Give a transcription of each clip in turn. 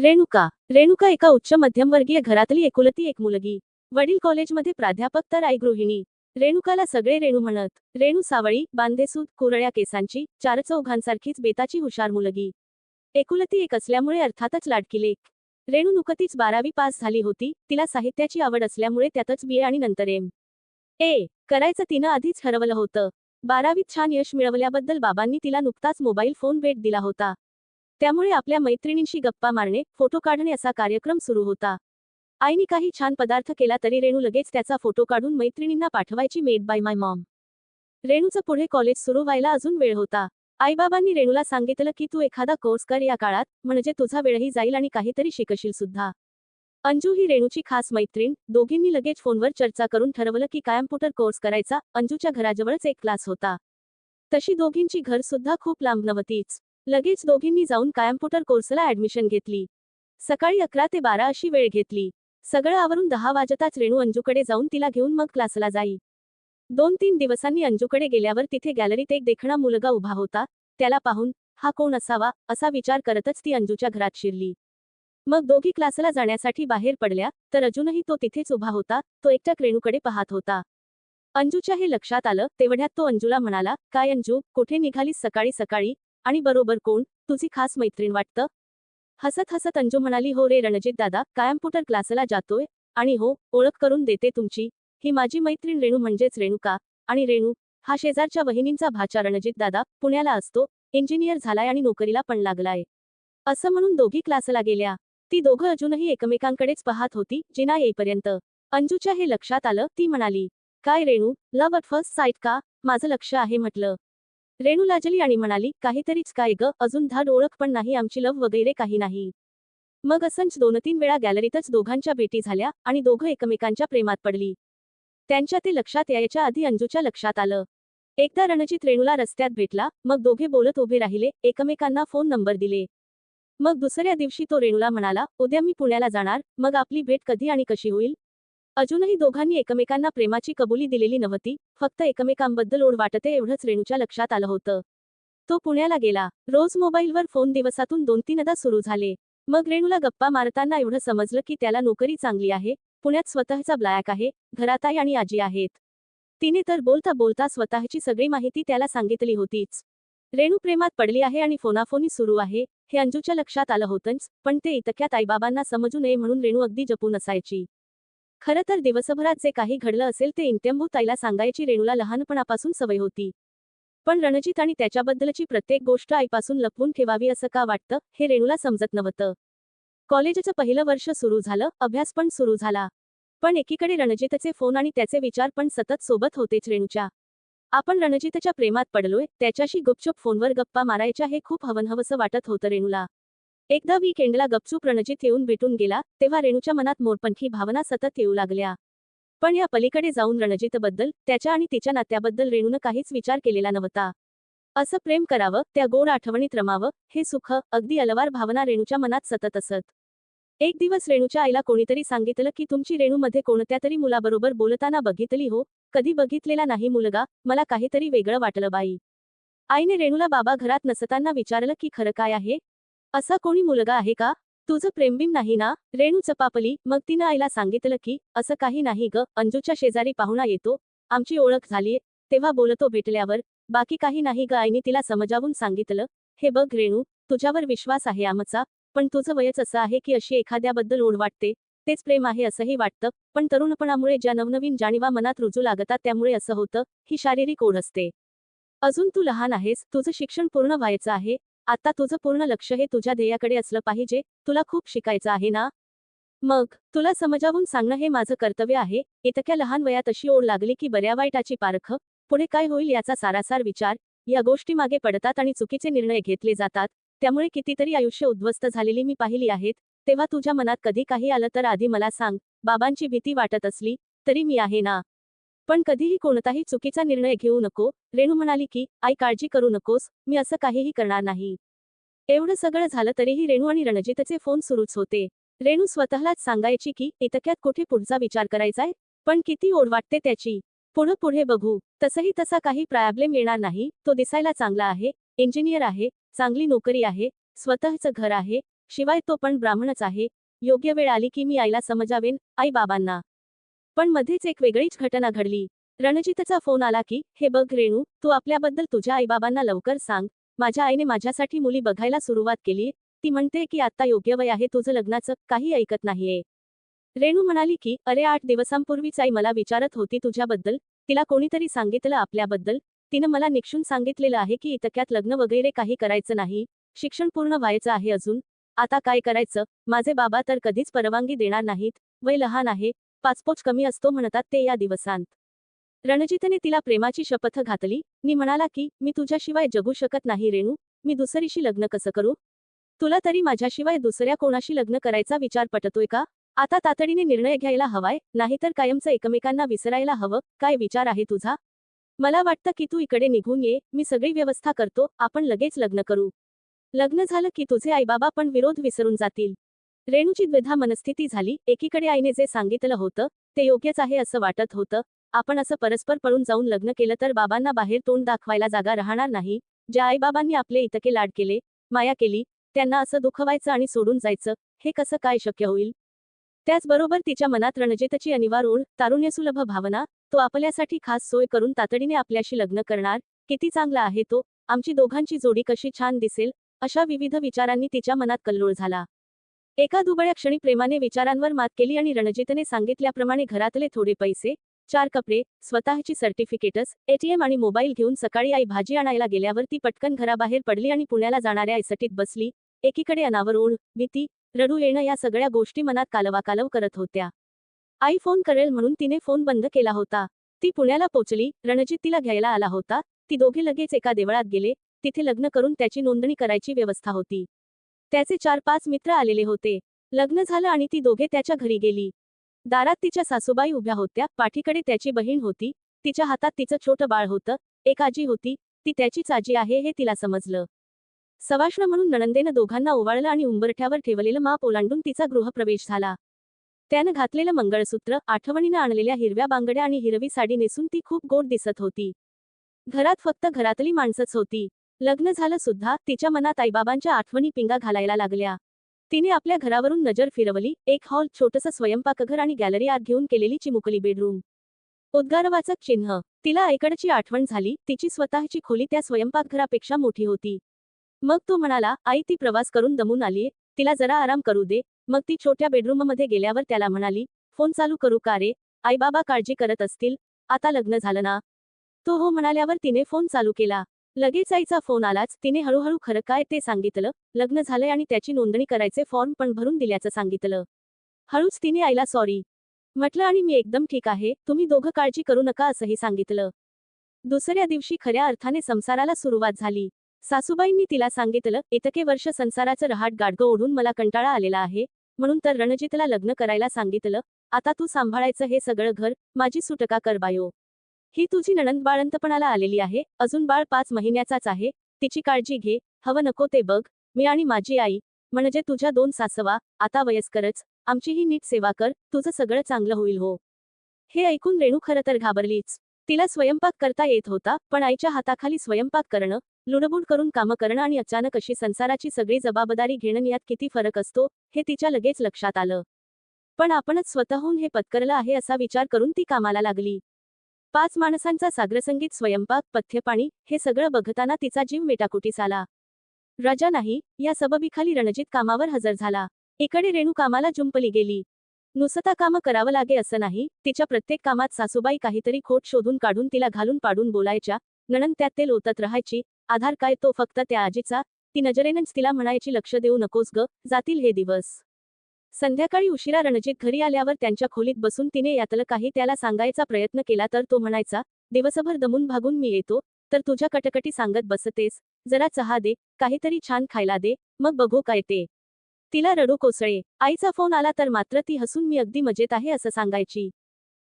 रेणुका. रेणुका एका उच्च मध्यमवर्गीय घरातली एकुलती एक मुलगी. वडील कॉलेजमध्ये प्राध्यापक तर आई गृहिणी. रेणुकाला सगळे रेणू म्हणत. रेणू सावळी बांधेसूद कुरळ्या केसांची चारचौघांसारखीच बेताची हुशार मुलगी. एकुलती एक असल्यामुळे अर्थातच लाडकी लेख. रेणू नुकतीच बारावी पास झाली होती. तिला साहित्याची आवड असल्यामुळे त्यातच बी ए आणि नंतर एम. ए. करायचं तिनं आधीच ठरवलं होतं. बारावीत छान यश मिळवल्याबद्दल बाबांनी तिला नुकताच मोबाईल फोन भेट दिला होता. त्यामुळे आपल्या मैत्रिणींशी गप्पा मारणे फोटो काढणे असा कार्यक्रम सुरू होता. आईने काही छान पदार्थ केला तरी रेणू लगेच त्याचा फोटो काढून मैत्रिणींना पाठवायची मेड बाय माय मॉम रेणूचं पुढे कॉलेज सुरू व्हायला अजून वेळ होता. आईबाबांनी रेणूला सांगितलं की तू एखादा कोर्स कर या काळात म्हणजे तुझा वेळही जाईल आणि काहीतरी शिकशील सुद्धा. अंजू ही रेणूची खास मैत्रीण. दोघींनी लगेच फोनवर चर्चा करून ठरवलं की कॅम्प्युटर कोर्स करायचा. अंजूच्या घराजवळच एक क्लास होता. तशी दोघींची घर सुद्धा खूप लांब नव्हतीच. लगेच दोघींनी जाऊन कॅम्प्युटर कोर्सला ऍडमिशन घेतली. सकाळी अकरा ते बारा अशी वेळ घेतली. सगळं आवरून दहा वाजताच रेणू अंजूकडे जाऊन तिला घेऊन मग क्लासला जाई. दोन तीन दिवसांनी अंजूकडे गेल्यावर तिथे गॅलरीत एक देखणा मुलगा उभा होता. त्याला पाहून हा कोण असावा? असा विचार करतच ती अंजूच्या घरात शिरली. मग दोघी क्लासला जाण्यासाठी बाहेर पडल्या तर अजूनही तो तिथेच उभा होता तो एकटक रेणूकडे पाहत होता. अंजूच्या हे लक्षात आलं तेवढ्यात तो अंजूला म्हणाला काय अंजू कुठे निघालीस सकाळी सकाळी? आणि बरोबर कोण? तुझी खास मैत्रीण वाटतं? हसत हसत अंजू म्हणाली हो रे रणजित दादा कॅम्प्युटर क्लासला जातोय आणि हो ओळख करून देते तुमची. ही माझी मैत्रीण रेणू म्हणजेच रेणुका. आणि रेणू हा शेजारच्या वहिनींचा भाचा रणजित दादा पुण्याला असतो इंजिनियर झालाय आणि नोकरीला पण लागलाय. असं म्हणून दोघी क्लासला गेल्या. ती दोघं अजूनही एकमेकांकडेच पाहत होती जिना येईपर्यंत. अंजूच्या हे लक्षात आलं ती म्हणाली काय Renu love at first sight का? माझं लक्ष आहे म्हटलं. रेणू लाजली आणि म्हणाली काहीतरीच काय ग अजून धाड ओळख पण नाही आमची लव वगैरे काही नाही. मग असंच दोन तीन वेळा गॅलरीतच दोघांच्या भेटी झाल्या आणि दोघं एकमेकांच्या प्रेमात पडली. त्यांच्या ते लक्षात यायच्या आधी अंजूच्या लक्षात आलं. एकदा रणजित रेणूला रस्त्यात भेटला मग दोघे बोलत उभे राहिले एकमेकांना फोन नंबर दिले. मग दुसऱ्या दिवशी तो रेणूला म्हणाला उद्या मी पुण्याला जाणार मग आपली भेट कधी आणि कशी होईल? अजूनही दोघांनी एकमेकांना प्रेमाची कबुली दिलेली नव्हती फक्त एकमेकांबद्दल ओढ वाटते एवढंच रेणूच्या लक्षात आलं होतं. तो पुण्याला गेला. रोज मोबाईलवर फोन दिवसातून दोन तीनदा सुरू झाले. मग रेणूला गप्पा मारताना एवढं समजलं की त्याला नोकरी चांगली आहे पुण्यात स्वतःचा ब्लॅक आहे घरात आई आणि आजी आहेत. तिने तर बोलता बोलता स्वतःची सगळी माहिती त्याला सांगितली होतीच. रेणू प्रेमात पडली आहे आणि फोनाफोनी सुरू आहे हे अंजूच्या लक्षात आलं होतंच पण ते इतक्यात आईबाबांना समजू नये म्हणून रेणू अगदी जपून असायची. खरं तर दिवसभरात जे काही घडलं असेल ते इंत्यंभू ताईला सांगायची रेणूला लहानपणापासून सवय होती. पण रणजित आणि त्याच्याबद्दलची प्रत्येक गोष्ट आईपासून लपवून ठेवावी असं का वाटतं हे रेणूला समजत नव्हतं. कॉलेजचं पहिलं वर्ष सुरू झालं अभ्यास पण सुरू झाला. पण एकीकडे रणजितचे फोन आणि त्याचे विचार पण सतत सोबत होतेच रेणूच्या. आपण रणजितच्या प्रेमात पडलोय त्याच्याशी गुपचूप फोनवर गप्पा मारायच्या हे खूप हवनहवसं वाटत होतं रेणूला. एकदा वीकेंडला गपचूप रणजित येऊन भेटून गेला तेव्हा रेणूच्या मनात मोरपंखी भावना सतत येऊ लागल्या. पण या पलीकडे जाऊन रणजितबद्दल त्याच्या आणि तिच्या नात्याबद्दल रेणूनं काहीच विचार केलेला नव्हता. असं प्रेम करावं त्या गोड आठवणीत रमावं हे सुख अगदी अलवार भावना रेणूच्या मनात सतत असत. एक दिवस रेणूच्या आईला कोणीतरी सांगितलं की तुमची रेणूमध्ये कोणत्या तरी मुलाबरोबर बोलताना बघितली हो कधी बघितलेला नाही मुलगा मला काहीतरी वेगळं वाटलं बाई. आईने रेणूला बाबा घरात नसताना विचारलं की खरं काय आहे? असा कोणी मुलगा आहे का? तुझं प्रेमबिम नाही ना? रेणू चपापली मग तिनं आईला सांगितलं की असं काही नाही ग अंजूच्या शेजारी पाहुणा येतो आमची ओळख झालीये तेव्हा बोलतो भेटल्यावर बाकी काही नाही ग आईने तिला समजावून सांगितलं हे बघ रेणू तुझ्यावर विश्वास आहे आमचा पण तुझं वयच असं आहे की अशी एखाद्याबद्दल ओढ वाटते तेच प्रेम आहे असंही वाटतं पण तरुणपणामुळे ज्या नवनवीन जाणीवा मनात रुजू लागतात त्यामुळे असं होतं ही शारीरिक ओढ असते. अजून तू लहान आहेस तुझं शिक्षण पूर्ण व्हायचं आहे आता तुझं पूर्ण लक्ष हे तुझ्या ध्येयाकडे असलं पाहिजे तुला खूप शिकायचं आहे ना? मग तुला समजावून सांगणं हे माझं कर्तव्य आहे इतक्या लहान वयात अशी ओढ लागली की बऱ्या वाईटाची पारख पुढे काय होईल याचा सारासार विचार या गोष्टी मागे पडतात आणि चुकीचे निर्णय घेतले जातात त्यामुळे कितीतरी आयुष्य उद्ध्वस्त झालेली मी पाहिली आहेत तेव्हा तुझ्या मनात कधी काही आलं तर आधी मला सांग बाबांची भीती वाटत असली तरी मी आहे ना? पण कधीही कोणताही चुकीचा निर्णय घेऊ नको. रेणू म्हणाली की आई काळजी करू नकोस. मी असं काहीही करणार नाही. एवढं सगळं झालं तरीही रेणू आणि रणजितचे फोन सुरूच होते. रेणू स्वतःलाच सांगायची की इतक्यात कुठे पुढचा विचार करायचाय? पण किती ओढ वाटते त्याची. पुढं पुढे बघू. तसंही तसा काही प्रॉब्लेम येणार नाही. तो दिसायला चांगला आहे. इंजिनियर आहे. चांगली नोकरी आहे. स्वतःचं घर आहे. शिवाय तो पण ब्राह्मणच आहे. योग्य वेळ आली की मी आईला समजावेन. आई बाबांना पण मध्येच एक वेगळीच घटना घडली. रणजितचा फोन आला की हे बघ रेणू तू आपल्याबद्दल तुझ्या आईबाबांना लवकर सांग. माझ्या आईने माझ्यासाठी मुली बघायला सुरुवात केली. ती म्हणते की आता योग्य वय आहे तुझं लग्नाचं काही ऐकत नाहीये. रेणू म्हणाली की अरे आठ दिवसांपूर्वीच आई मला विचारत होती तुझ्याबद्दल. तिला कोणीतरी सांगितलं आपल्याबद्दल. तिनं मला निक्षून सांगितलेलं आहे की इतक्यात लग्न वगैरे काही करायचं नाही. शिक्षण पूर्ण व्हायचं आहे अजून. आता काय करायचं? माझे बाबा तर कधीच परवानगी देणार नाहीत. वय लहान आहे. पाचपोच कमी असतो म्हणतात ते या दिवसांत. रणजितने तिला प्रेमाची शपथ घातली. नि म्हणाला की मी तुझ्याशिवाय जगू शकत नाही रेणू. मी दुसरीशी लग्न कसं करू? तुला तरी माझ्याशिवाय दुसऱ्या कोणाशी लग्न करायचा विचार पटतोय का? आता तातडीने निर्णय घ्यायला हवाय नाहीतर कायमचं एकमेकांना विसरायला हवं. काय विचार आहे तुझा? मला वाटतं की तू इकडे निघून ये. मी सगळी व्यवस्था करतो. आपण लगेच लग्न करू. लग्न झालं की तुझे आईबाबा पण विरोध विसरून जातील. रेणूची द्विधा मनस्थिती झाली. एकीकडे आईने जे सांगितलं होतं ते योग्यच आहे असं वाटत होतं. आपण असं परस्पर पळून जाऊन लग्न केलं तर बाबांना बाहेर तोंड दाखवायला जागा राहणार नाही. ज्या आईबाबांनी आपले इतके लाड केले माया केली त्यांना असं दुखवायचं आणि सोडून जायचं हे कसं काय शक्य होईल? त्याचबरोबर तिच्या मनात रणजितची अनिवार्य ओढ तारुण्यसुलभ भावना तो आपल्यासाठी खास सोय करून तातडीने आपल्याशी लग्न करणार किती चांगला आहे तो आमची दोघांची जोडी कशी छान दिसेल अशा विविध विचारांनी तिच्या मनात कल्लोळ झाला. एका दुबळ्या क्षणी प्रेमाने विचारांवर मात केली आणि रणजितने सांगितल्याप्रमाणे घरातले थोडे पैसे चार कपडे स्वतःची सर्टिफिकेटस एटीएम आणि मोबाईल घेऊन सकाळी आई भाजी आणायला गेल्यावर ती पटकन घराबाहेर पडली आणि पुण्याला जाणाऱ्या ऐसटीत बसली. एकीकडे अनावर ओढ भीती रडू येणं या सगळ्या गोष्टी मनात कालवाकालव करत होत्या. आई फोन करेल म्हणून तिने फोन बंद केला होता. ती पुण्याला पोचली रणजित तिला घ्यायला आला होता. ती दोघे लगेच एका देवळात गेले. तिथे लग्न करून त्याची नोंदणी करायची व्यवस्था होती. त्याचे चार पाच मित्र आलेले होते. लग्न झालं आणि ती दोघे त्याच्या घरी गेली. दारात तिच्या सासूबाई उभ्या होत्या. पाठीकडे त्याची बहीण होती. तिच्या हातात तिचं छोटं बाळ होतं. एक आजी होती. ती त्याचीच आजी आहे हे तिला समजलं. सवाष्ण म्हणून नणंदेनं दोघांना ओवाळलं आणि उंबरठ्यावर ठेवलेलं माप ओलांडून तिचा गृहप्रवेश झाला. त्यानं घातलेलं मंगळसूत्र आठवणीनं आणलेल्या हिरव्या बांगड्या आणि हिरवी साडी नेसून ती खूप गोड दिसत होती. घरात फक्त घरातली माणसंच होती. लग्न झालं सुद्धा तिच्या मनात आईबाबांच्या आठवणी पिंगा घालायला लागल्या. तिने आपल्या घरावरून नजर फिरवली एक हॉल छोटंसं स्वयंपाकघर आणि गॅलरी आत घेऊन केलेली चिमुकली बेडरूम. उद्गारवाचक चिन्ह. तिला आईकडची आठवण झाली तिची स्वतःची खोली त्या स्वयंपाकघरापेक्षा मोठी होती. मग तो म्हणाला आई ती प्रवास करून दमून आलीये. तिला जरा आराम करू दे. मग ती छोट्या बेडरूममध्ये गेल्यावर त्याला म्हणाली फोन चालू करू का रे? आईबाबा काळजी करत असतील. आता लग्न झालं ना? तो हो म्हणाल्यावर तिने फोन चालू केला. लगेच आईचा फोन आलाच तिने हळूहळू खरं काय ते सांगितलं लग्न झालंय आणि त्याची नोंदणी करायचे फॉर्म पण भरून दिल्याचं सांगितलं. हळूच तिने आईला सॉरी म्हटलं आणि मी एकदम ठीक आहे तुम्ही दोघं काळजी करू नका असंही सांगितलं. दुसऱ्या दिवशी खऱ्या अर्थाने संसाराला सुरुवात झाली. सासूबाईंनी तिला सांगितलं इतके वर्ष संसाराचं रहाट गाडगं ओढून मला कंटाळा आलेला आहे म्हणून तर रणजितला लग्न करायला सांगितलं आता तू सांभाळायचं हे सगळं घर माझी सुटका कर बायो. ही तुझी नणंद बाळंतपणाला आलेली आहे अजून बाळ पाच महिन्याचाच आहे तिची काळजी घे हवं नको ते बघ मी आणि माझी आई म्हणजे तुझ्या दोन सासवा आता वयस्करच आमचीही नीट सेवा कर तुझं सगळं चांगलं होईल हो. हे ऐकून रेणू खरं तर घाबरलीच. तिला स्वयंपाक करता येत होता पण आईच्या हाताखाली स्वयंपाक करणं लुडबुड करून कामं करणं आणि अचानक अशी संसाराची सगळी जबाबदारी घेणं यात किती फरक असतो हे तिच्या लगेच लक्षात आलं. पण आपणच स्वतःहून हे पत्करलं आहे असा विचार करून ती कामाला लागली. पाच माणसांचा साग्रसंगीत स्वयंपाक पथ्यपाणी हे सगळं बघताना तिचा जीव मेटाकुटीस आला. रजा नाही या सबबीखाली रणजित कामावर हजर झाला. इकडे रेणू कामाला जुंपली गेली. नुसता कामं करावं लागे असं नाही तिच्या प्रत्येक कामात सासूबाई काहीतरी खोट शोधून काढून तिला घालून पाडून बोलायच्या नणन त्यात ते लोतत राहायची आधार काय तो फक्त त्या आजीचा ती नजरेनंच तिला म्हणायची लक्ष देऊ नकोस ग जातील हे दिवस. संध्याकाळी उशिरा रणजित घरी आल्यावर त्यांच्या खोलीत बसून तिने यातलं काही त्याला सांगायचा प्रयत्न केला तर तो म्हणायचा दिवसभर दमून भागून मी येतो तर तुझ्या कटकटी सांगत बसतेस जरा चहा दे काहीतरी छान खायला दे मग बघू काय ते. तिला रडू कोसळे आईचा फोन आला तर मात्र ती हसून मी अगदी मजेत आहे असं सांगायची.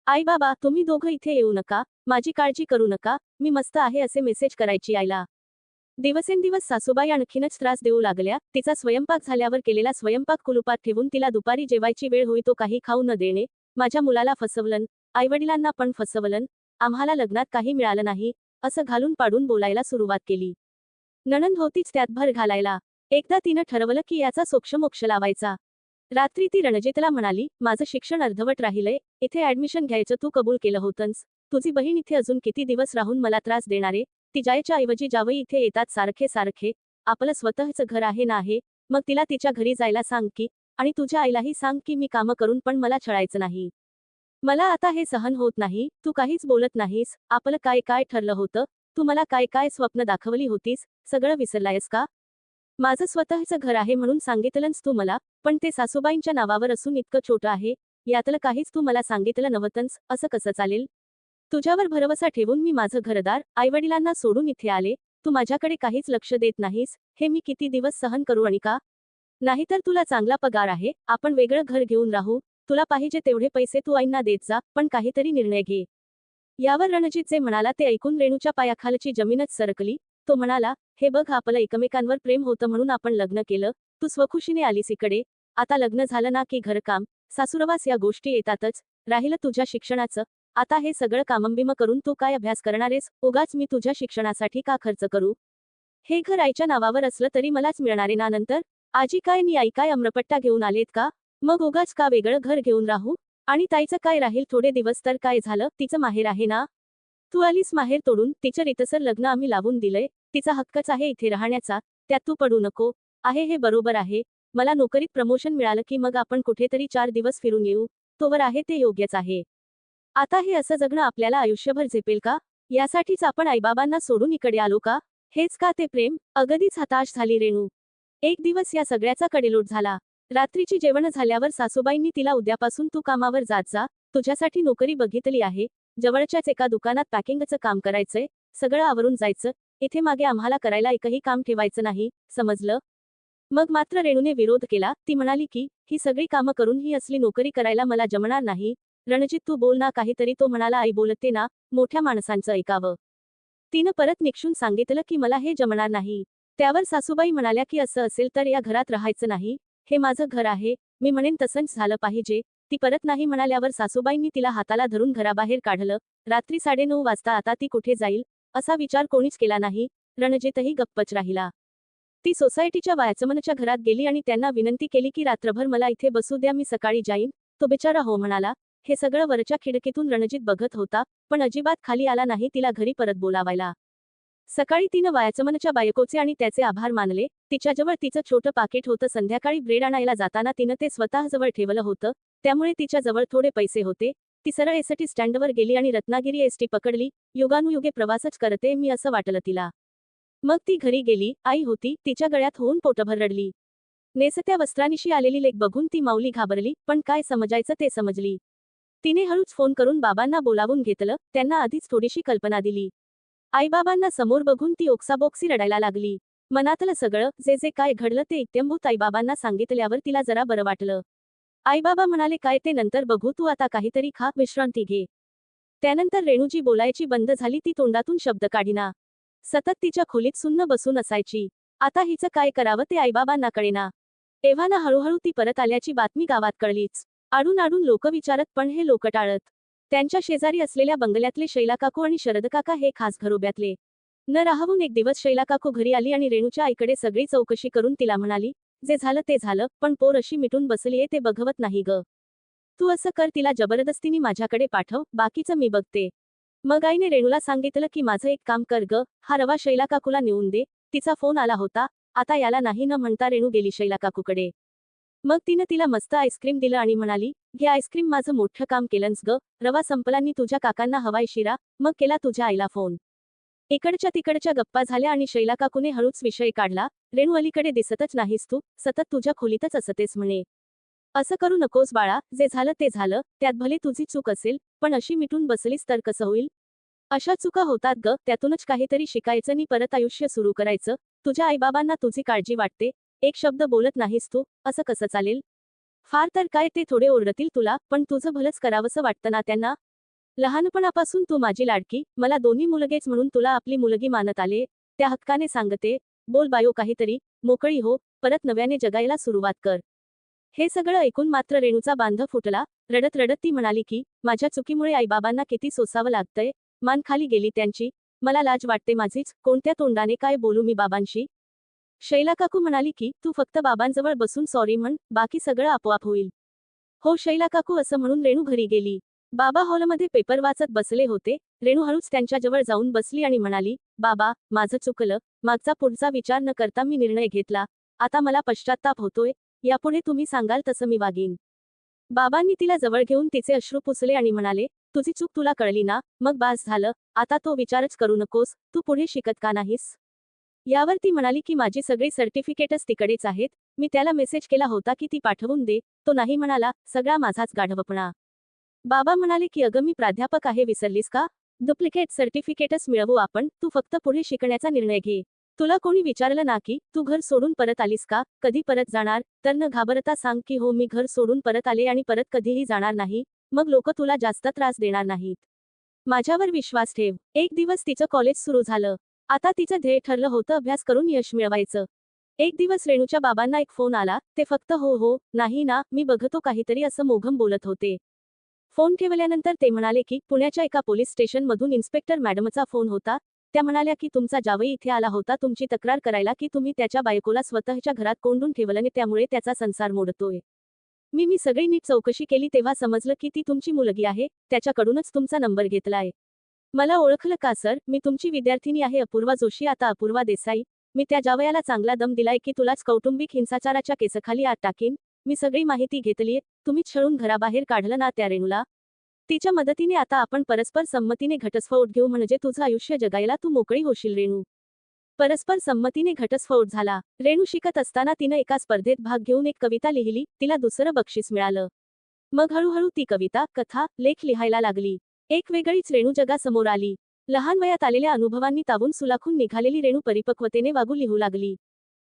आई बाबा तुम्ही दोघं इथे येऊ नका माझी काळजी करू नका मी मस्त आहे असे मेसेज करायची आईला. दिवसेंदिवस सासूबाई आणखीनच त्रास देऊ लागल्या तिचा स्वयंपाक झाल्यावर केलेला स्वयंपाक कुलुपात ठेवून तिला दुपारी जेवायची वेळ होई तो काही खाऊ न देणे माझ्या मुलाला फसवलन आईवडिलांना पण फसवलन आम्हाला लग्नात काही मिळालं नाही असं घालून पाडून बोलायला सुरुवात केली. नणंद होतीच त्यात भर घालायला एकदा तिनं ठरवलं की याचा सोक्षमोक्ष लावायचा. रात्री ती रणजितला म्हणाली माझं शिक्षण अर्धवट राहिलंय इथे ऍडमिशन घ्यायचं तू कबूल केलं होतंस तुझी बहीण इथे अजून किती दिवस राहून मला त्रास देणारे ती जायच्या ऐवजी जावई इथे येतात सारखे सारखे. आपलं स्वतःचं घर आहे नाही मग तिला तिच्या घरी जायला सांग की आणि तुझ्या आईलाही सांग की मी कामं करून पण मला छळायचं नाही. मला आता हे सहन होत नाही. तू काहीच बोलत नाहीस. आपलं काय काय ठरलं होतं? तू मला काय काय स्वप्न दाखवली होतीस? सगळं विसरलायस का? माझं स्वतःचं घर आहे म्हणून सांगितलंच तू मला पण ते सासूबाईंच्या नावावर असून इतकं छोटं आहे. यातलं काहीच तू मला सांगितलं नव्हतंस. असं कसं चालेल? तुझ्यावर भरवसा ठेवून मी माझं घरदार आईवडिलांना सोडून इथे आले तू माझ्याकडे काहीच लक्ष देत नाहीस हे मी किती दिवस सहन करू आणि का? नाहीतर तुला चांगला पगार आहे आपण वेगळं घर घेऊन राहू तुला पाहिजे तेवढे पैसे तू आईंना देत जा पण काहीतरी निर्णय घे. यावर रणजित जे म्हणाला ते ऐकून रेणूच्या पायाखालची जमीनच सरकली तो म्हणाला हे बघ आपलं एकमेकांवर प्रेम होतं म्हणून आपण लग्न केलं तू स्वखुशीने आलीस इकडे आता लग्न झालं ना की घरकाम सासूरवास या गोष्टी येतातच राहिलं तुझ्या शिक्षणाचं आता हे सगळं कामंबिम करून तू काय अभ्यास करणारेस? उगाच मी तुझ्या शिक्षणासाठी का खर्च करू? हे घर आईच्या नावावर असलं तरी मलाच मिळणारे ना नंतर? आजी काय मी आई काय अम्रपट्टा घेऊन आलेत का? मग उगाच का वेगळं घर घेऊन राहू? आणि ताईचं काय राहील थोडे दिवस तर काय झालं? तिचं माहेर आहे ना? तू आलीस माहेर तोडून तिचं रितसर लग्न आम्ही लावून दिलंय. तिचा हक्कच आहे इथे राहण्याचा. त्यात तू पडू नको. आहे हे बरोबर आहे. मला नोकरीत प्रमोशन मिळालं की मग आपण कुठेतरी चार दिवस फिरून येऊ. तोवर आहे ते योग्यच आहे. आता हे असं जगणं आपल्याला आयुष्यभर झेपेल का? यासाठीच आपण आईबाबांना सोडून इकडे आलो का? हेच का ते प्रेम? अगदीच हताश झाली रेणू. एक दिवस या सगळ्याचा कडेलोट झाला. रात्रीची जेवण झाल्यावर सासूबाईंनी तिला उद्यापासून तू कामावर जात जा. तुझ्यासाठी नोकरी बघितली आहे. जवळच्याच एका दुकानात पॅकिंगचं काम करायचंय. सगळं आवरून जायचं. इथे मागे आम्हाला करायला एकही काम ठेवायचं नाही. समजलं? मग मात्र रेणूने विरोध केला. ती म्हणाली की ही सगळी कामं करून ही असली नोकरी करायला मला जमणार नाही. रणजित तू बोल ना काहीतरी तो म्हणाला आई बोलते ना मोठ्या माणसांचं ऐकावं. तिनं परत निक्षून सांगितलं की मला हे जमणार नाही. त्यावर सासूबाई म्हणाल्या की असं असेल तर या घरात राहायचं नाही. हे माझं घर आहे. मी म्हणेन तसंच झालं पाहिजे. ती परत नाही म्हणाल्यावर सासूबाईंनी तिला हाताला धरून घराबाहेर काढलं. रात्री साडेनऊ वाजता आता ती कुठे जाईल असा विचार कोणीच केला नाही. रणजितही गप्पच राहिला. ती सोसायटीच्या वायचमनच्या घरात गेली आणि त्यांना विनंती केली की रात्रभर मला इथे बसू द्या मी सकाळी जाईन. तो बिचारा हो म्हणाला हे सगळं वरच्या खिडकीतून रणजित बघत होता पण अजिबात खाली आला नाही तिला घरी परत बोलावायला. सकाळी तिनं वायाचमनच्या बायकोचे आणि त्याचे आभार मानले तिच्याजवळ तिचं छोटं पाकिट होतं संध्याकाळी ब्रेड आणायला जाताना तिनं ते स्वतःजवळ ठेवलं होतं त्यामुळे तिच्याजवळ थोडे पैसे होते ती सरळ एसटी स्टँडवर गेली आणि रत्नागिरी एसटी पकडली युगानुयुगे प्रवासच करते मी असं वाटलं तिला. मग ती घरी गेली आई होती तिच्या गळ्यात होऊन पोटभर रडली. नेसत्या वस्त्रानिशी आलेली लेक बघून ती माऊली घाबरली पण काय समजायचं ते समजली. तिने हळूच फोन करून बाबांना बोलावून घेतलं त्यांना आधीच थोडीशी कल्पना दिली. आईबाबांना समोर बघून ती ओक्साबोक्सी रडायला लागली. मनातलं सगळं जे जे काय घडलं ते इत्यंभूत आईबाबांना सांगितल्यावर तिला जरा बरं वाटलं. आईबाबा म्हणाले काय ते नंतर बघू तू आता काहीतरी खा विश्रांती घे. त्यानंतर रेणूजी बोलायची बंद झाली ती तोंडातून शब्द काढिना. सतत तिच्या खोलीत सुन्न बसून असायची. आता हिचं काय करावं ते आईबाबांना कळेना. एव्हाना हळूहळू ती परत आल्याची बातमी गावात कळलीच. आडून आडून लोक विचारत पण हे लोक टाळत? त्यांच्या शेजारी असलेल्या बंगल्यातले शैलाकाकू आणि शरदकाका हे खास घरोब्यातले न राहून एक दिवस शैलाकाकू घरी आली आणि रेणूच्या आईकडे सगळी चौकशी करून तिला म्हणाली जे झालं ते झालं पण पोर अशी मिटून बसलीये ते बघवत नाही ग. तू असं कर तिला जबरदस्तीने माझ्याकडे पाठव बाकीचं मी बघते. मग आईने रेणूला सांगितलं की माझं एक काम कर ग हा रवा शैलाकाकूला नेऊन दे तिचा फोन आला होता आता याला नाही न म्हणता रेणू गेली शैलाकाकूकडे. मग तिनं तिला मस्त आईस्क्रीम दिलं आणि म्हणाली घे आईस्क्रीम माझं मोठं काम केलंस ग. रवा संपलांनी तुझ्या काकांना हवाय शिरा. मग केला तुझ्या आईला फोन. इकडच्या तिकडच्या गप्पा झाल्या आणि शैला काकूने हळूच विषय काढला रेणू अलीकडे दिसतच नाहीस तू. सतत तुझ्या खोलीतच असतेस म्हणे. असं करू नकोस बाळा. जे झालं ते झालं. त्यात भले तुझी चूक असेल पण अशी मिटून बसलीस तर कसं होईल? अशा चुका होतात ग. त्यातूनच काहीतरी शिकायचं नि परत आयुष्य सुरू करायचं. तुझ्या आईबाबांना तुझी काळजी वाटते. एक शब्द बोलत नाहीस तू असं कसं चालेल? फार तर काय ते थोडे ओरडतील तुला पण तुझं भलंच करावंसं वाटतं ना त्यांना? लहानपणापासून तू माझी लाडकी मला दोन्ही मुलगेच म्हणून तुला आपली मुलगी मानत आले त्या हक्काने सांगते बोल बायो काहीतरी मोकळी हो परत नव्याने जगायला सुरुवात कर. हे सगळं ऐकून मात्र रेणूचा बांध फुटला रडत रडत ती म्हणाली की माझ्या चुकीमुळे आईबाबांना किती सोसावं लागतंय? मान खाली गेली त्यांची मला लाज वाटते माझीच कोणत्या तोंडाने काय बोलू मी बाबांशी? शैला काकू म्हणाली की तू फक्त बाबांजवळ बसून सॉरी म्हण बाकी सगळं आपोआप होईल. हो शैला काकू असं म्हणून रेणू घरी गेली. बाबा हॉलमध्ये पेपर वाचत बसले होते. रेणू हळूच त्यांच्याजवळ जाऊन बसली आणि म्हणाली बाबा माझं चुकलं. मागचा पुढचा विचार न करता मी निर्णय घेतला. आता मला पश्चात्ताप होतोय. यापुढे तुम्ही सांगाल तसं मी वागीन. बाबांनी तिला जवळ घेऊन तिचे अश्रू पुसले आणि म्हणाले तुझी चूक तुला कळली ना? मग बास झालं. आता तो विचारच करू नकोस. तू पुढे शिकत का नाहीस? यावर ती म्हणाली की माझी सगळी सर्टिफिकेटच तिकडेच आहेत. मी त्याला मेसेज केला होता की ती पाठवून दे. तो नाही म्हणाला सगळा माझाच गाढवपणा. बाबा म्हणाले की अगं मी प्राध्यापक आहे विसरलीस का? डुप्लिकेट सर्टिफिकेटच मिळवू आपण. तू फक्त पुढे शिकण्याचा निर्णय घे. तुला कोणी विचारलं ना की तू घर सोडून परत आलीस का? कधी परत जाणार तर न घाबरता सांग की हो मी घर सोडून परत आले आणि परत कधीही जाणार नाही. मग लोक तुला जास्त त्रास देणार नाहीत. माझ्यावर विश्वास ठेव. एक दिवस तिचं कॉलेज सुरू झालं. आता तिचं ध्येय ठरलं होतं अभ्यास करून यश मिळवायचं. एक दिवस रेणूच्या बाबांना एक फोन आला ते फक्त हो हो नाही ना मी बघतो काहीतरी असं मोघम बोलत होते. फोन ठेवल्यानंतर ते म्हणाले की पुण्याच्या एका पोलीस स्टेशनमधून इन्स्पेक्टर मॅडमचा फोन होता. त्या म्हणाल्या की तुमचा जावई इथे आला होता तुमची तक्रार करायला की तुम्ही त्याच्या बायकोला स्वतःच्या घरात कोंडून ठेवलं त्यामुळे त्याचा संसार मोडतोय. मी मी सगळी नीट चौकशी केली तेव्हा समजलं की ती तुमची मुलगी आहे त्याच्याकडूनच तुमचा नंबर घेतलाय. मला ओळखलं का सर? मी तुमची विद्यार्थिनी आहे अपूर्वा जोशी आता अपूर्वा देसाई. मी त्या जावयाला चांगला दम दिलाय की तुलाच कौटुंबिक हिंसाचाराच्या केसखाली आत टाकीन. मी सगळी माहिती घेतलीय. तुम्ही छळून घराबाहेर काढलं ना त्या रेणूला? तिच्या मदतीने आता आपण परस्पर संमतीने घटस्फोट घेऊ म्हणजे तुझं आयुष्य जगायला तू मोकळी होशील रेणू. परस्पर संमतीने घटस्फोट झाला. रेणू शिकत असताना तिनं एका स्पर्धेत भाग घेऊन एक कविता लिहिली. तिला दुसरं बक्षीस मिळालं. मग हळूहळू ती कविता कथा लेख लिहायला लागली. एक वेगळीच रेणू जगासमोर आली. लहान वयात आलेल्या अनुभवांनी तावून सुलाखून निघालेली रेणू परिपक्वतेने वागू लिहू लागली.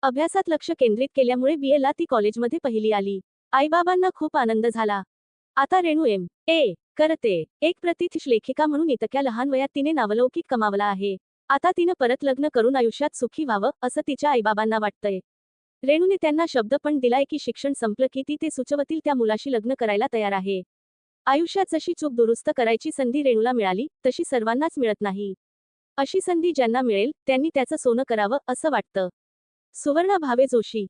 अभ्यासात लक्ष केंद्रित केल्यामुळे बी. ला ती कॉलेजमध्ये पहिली आली. आईबाबांना खूप आनंद झाला. आता रेणू एम. ए. करते. एक प्रतिथिश लेखिका म्हणून इतक्या लहान वयात तिने नावलौकिक कमावला आहे. आता तिनं परत लग्न करून आयुष्यात सुखी व्हावं असं तिच्या आईबाबांना वाटतंय. रेणूने त्यांना शब्द पण दिलाय की शिक्षण संपलं की ती ते सुचवतील त्या मुलाशी लग्न करायला तयार आहे. आयुष्यात जशी चूक दुरुस्त करायची संधी रेणूला मिळाली तशी सर्वांनाच मिळत नाही. अशी संधी ज्यांना मिळेल त्यांनी त्याचं सोनं करावं असं वाटतं. सुवर्णा भावे जोशी